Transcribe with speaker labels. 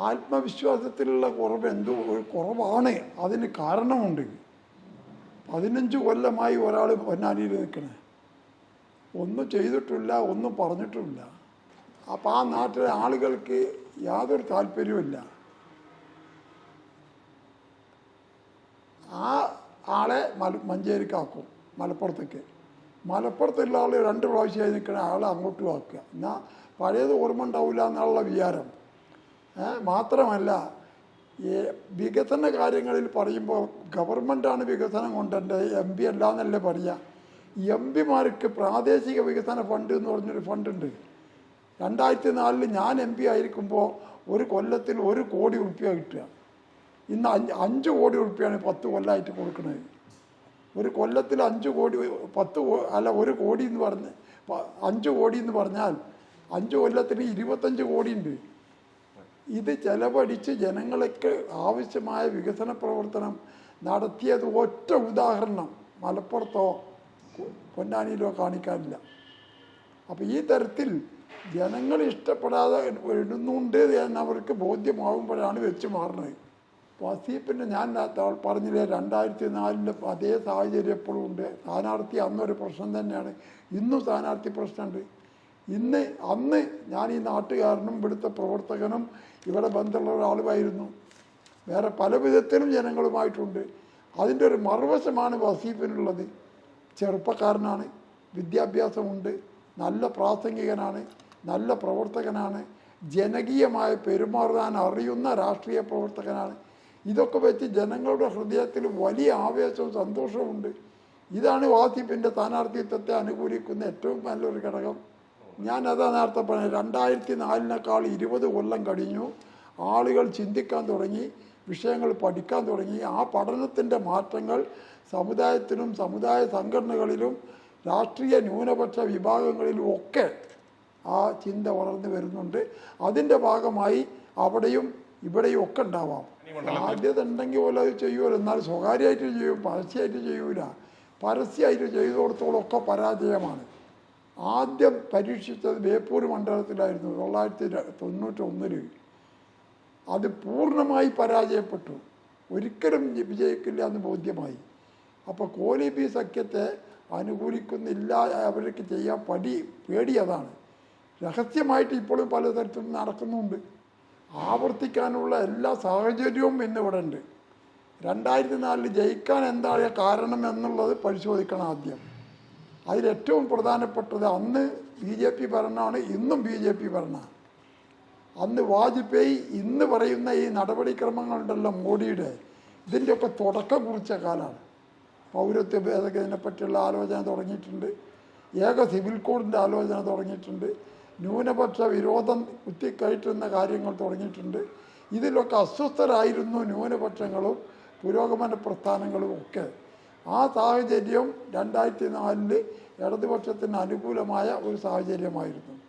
Speaker 1: ആത്മവിശ്വാസത്തിലുള്ള കുറവ് എന്തോ കുറവാണ്. അതിന് കാരണമുണ്ട്. പതിനഞ്ച് കൊല്ലമായി ഒരാൾ പൊന്നാനിയിൽ നിൽക്കണേ. ഒന്നും ചെയ്തിട്ടില്ല ഒന്നും പറഞ്ഞിട്ടില്ല. അപ്പോൾ ആ നാട്ടിലെ ആളുകൾക്ക് യാതൊരു താല്പര്യവുമില്ല. ആ ആളെ മല മഞ്ചേരിക്കാക്കും മലപ്പുറത്തേക്ക്. മലപ്പുറത്തുള്ള ആൾ രണ്ട് പ്രാവശ്യമായി നിൽക്കുന്ന ആളെ അങ്ങോട്ടും ആക്കുക. എന്നാൽ പഴയത് ഓർമ്മ ഉണ്ടാവില്ല എന്നുള്ള വിചാരം. മാത്രമല്ല ഈ വികസന കാര്യങ്ങളിൽ പറയുമ്പോൾ ഗവൺമെന്റാണ് വികസനം കൊണ്ടുവരേണ്ടത് എം പി അല്ല എന്നല്ലേ പറയുക എം പിമാർക്ക് പ്രാദേശിക വികസന ഫണ്ട് എന്ന് പറഞ്ഞൊരു ഫണ്ടുണ്ട്. രണ്ടായിരത്തി നാലിൽ ഞാൻ എം പി ആയിരിക്കുമ്പോൾ ഒരു കൊല്ലത്തിൽ ഒരു കോടി ഉറുപ്പ്യ കിട്ടുക. ഇന്ന് അഞ്ച് അഞ്ച് കോടി ഉറുപ്പ്യാണ് പത്ത് കൊല്ലമായിട്ട് കൊടുക്കുന്നത് ഒരു കൊല്ലത്തിൽ അഞ്ച് കോടി പത്ത് അല്ല ഒരു കോടി എന്ന് പറഞ്ഞ് അഞ്ച് കോടി എന്ന് പറഞ്ഞാൽ അഞ്ച് കൊല്ലത്തിന് ഇരുപത്തഞ്ച് കോടി ഉണ്ട്. ഇത് ചെലവഴിച്ച് ജനങ്ങൾക്ക് ആവശ്യമായ വികസന പ്രവർത്തനം നടത്തിയത് ഒറ്റ ഉദാഹരണം മലപ്പുറത്തോ പൊന്നാനിയിലോ കാണിക്കാനില്ല. അപ്പോൾ ഈ തരത്തിൽ ജനങ്ങൾ ഇഷ്ടപ്പെടാതെ ഇടുന്നുണ്ട് എന്നവർക്ക് ബോധ്യമാകുമ്പോഴാണ് വെച്ച് മാറുന്നത്. വസീപ്പിന്റെ ഞാൻ പറഞ്ഞില്ലേ രണ്ടായിരത്തി നാലിലെ അതേ സാഹചര്യം എപ്പോഴും ഉണ്ട്. സ്ഥാനാർത്ഥി അന്നൊരു പ്രശ്നം തന്നെയാണ്. ഇന്നും സ്ഥാനാർത്ഥി പ്രശ്നമുണ്ട്. ഇന്ന് അന്ന് ഞാൻ ഈ നാട്ടുകാരനും ഇവിടുത്തെ പ്രവർത്തകനും ഇവിടെ ബന്ധമുള്ള ഒരാളുമായിരുന്നു. വേറെ പല വിധത്തിലും ജനങ്ങളുമായിട്ടുണ്ട്. അതിന്റെ ഒരു മറുവശമാണ് വസീഫിനുള്ളത്. ചെറുപ്പക്കാരനാണ് വിദ്യാഭ്യാസമുണ്ട് നല്ല പ്രാസംഗികനാണ് നല്ല പ്രവർത്തകനാണ് ജനകീയമായ പെരുമാറാൻ അറിയുന്ന രാഷ്ട്രീയ പ്രവർത്തകനാണ്. ഇതൊക്കെ വെച്ച് ജനങ്ങളുടെ ഹൃദയത്തിൽ വലിയ ആവേശവും സന്തോഷവും ഉണ്ട് ഇതാണ് വാസിഫിന്റെ സ്ഥാനാർത്ഥിത്വത്തെ അനുകൂലിക്കുന്ന ഏറ്റവും നല്ലൊരു ഘടകം. ഞാൻ അതാ നേരത്തെ പറഞ്ഞത് രണ്ടായിരത്തി നാലിനേക്കാൾ ഇരുപത് കൊല്ലം കഴിഞ്ഞു. ആളുകൾ ചിന്തിക്കാൻ തുടങ്ങി വിഷയങ്ങൾ പഠിക്കാൻ തുടങ്ങി. ആ പഠനത്തിന്റെ മാറ്റങ്ങൾ സമുദായത്തിലും സമുദായ സംഘടനകളിലും രാഷ്ട്രീയ ന്യൂനപക്ഷ വിഭാഗങ്ങളിലും ഒക്കെ ആ ചിന്ത വളർന്നു വരുന്നുണ്ട്. അതിന്റെ ഭാഗമായി അവിടെയും ഇവിടെയും ഒക്കെ ഉണ്ടാവാം. സാധ്യത ഉണ്ടെങ്കിൽ പോലെ അത് ചെയ്യുമല്ലോ. എന്നാൽ സ്വകാര്യമായിട്ട് ചെയ്യും പരസ്യമായിട്ട് ചെയ്യൂല. പരസ്യമായിട്ട് ചെയ്തു കൊടുത്തോളൊക്കെ പരാജയമാണ്. ആദ്യം പരീക്ഷിച്ചത് ബേപ്പൂർ മണ്ഡലത്തിലായിരുന്നു തൊള്ളായിരത്തി തൊണ്ണൂറ്റൊന്നിൽ അത് പൂർണമായി പരാജയപ്പെട്ടു. ഒരിക്കലും വിജയിക്കില്ല എന്ന് ബോധ്യമായി. അപ്പോൾ കോലി കോലിബി സഖ്യത്തെ അനുകൂലിക്കുന്നില്ല അവർക്ക് ചെയ്യാൻ പടി പേടി അതാണ്. രഹസ്യമായിട്ട് ഇപ്പോഴും പലതരത്തിലും നടക്കുന്നുണ്ട്. ആവർത്തിക്കാനുള്ള എല്ലാ സാഹചര്യവും ഇന്നിവിടെ ഉണ്ട് രണ്ടായിരത്തി നാലിൽ ജയിക്കാൻ എന്താണ് കാരണം എന്നുള്ളത് പരിശോധിക്കണം ആദ്യം. അതിലേറ്റവും പ്രധാനപ്പെട്ടത് അന്ന് ബി ജെ പി ഭരണമാണ് ഇന്നും ബി ജെ പി ഭരണമാണ് അന്ന് വാജ്പേയി ഇന്ന് പറയുന്ന ഈ നടപടിക്രമങ്ങളുണ്ടല്ലോ മോഡിയുടെ ഇതിന്റെയൊക്കെ തുടക്കം കുറിച്ച കാലമാണ്. പൗരത്വ ഭേദഗതിനെ പറ്റിയുള്ള ആലോചന തുടങ്ങിയിട്ടുണ്ട്. ഏക സിവിൽ കോഡിന്റെ ആലോചന തുടങ്ങിയിട്ടുണ്ട്. ന്യൂനപക്ഷ വിരോധം കുത്തിക്കയറ്റുന്ന കാര്യങ്ങൾ തുടങ്ങിയിട്ടുണ്ട്. ഇതിലൊക്കെ അസ്വസ്ഥരായിരുന്നു ന്യൂനപക്ഷങ്ങളും പുരോഗമന പ്രസ്ഥാനങ്ങളും ഒക്കെ. ആ സാഹചര്യം രണ്ടായിരത്തി നാലിൽ ഇടതുപക്ഷത്തിന് അനുകൂലമായ ഒരു സാഹചര്യമായിരുന്നു.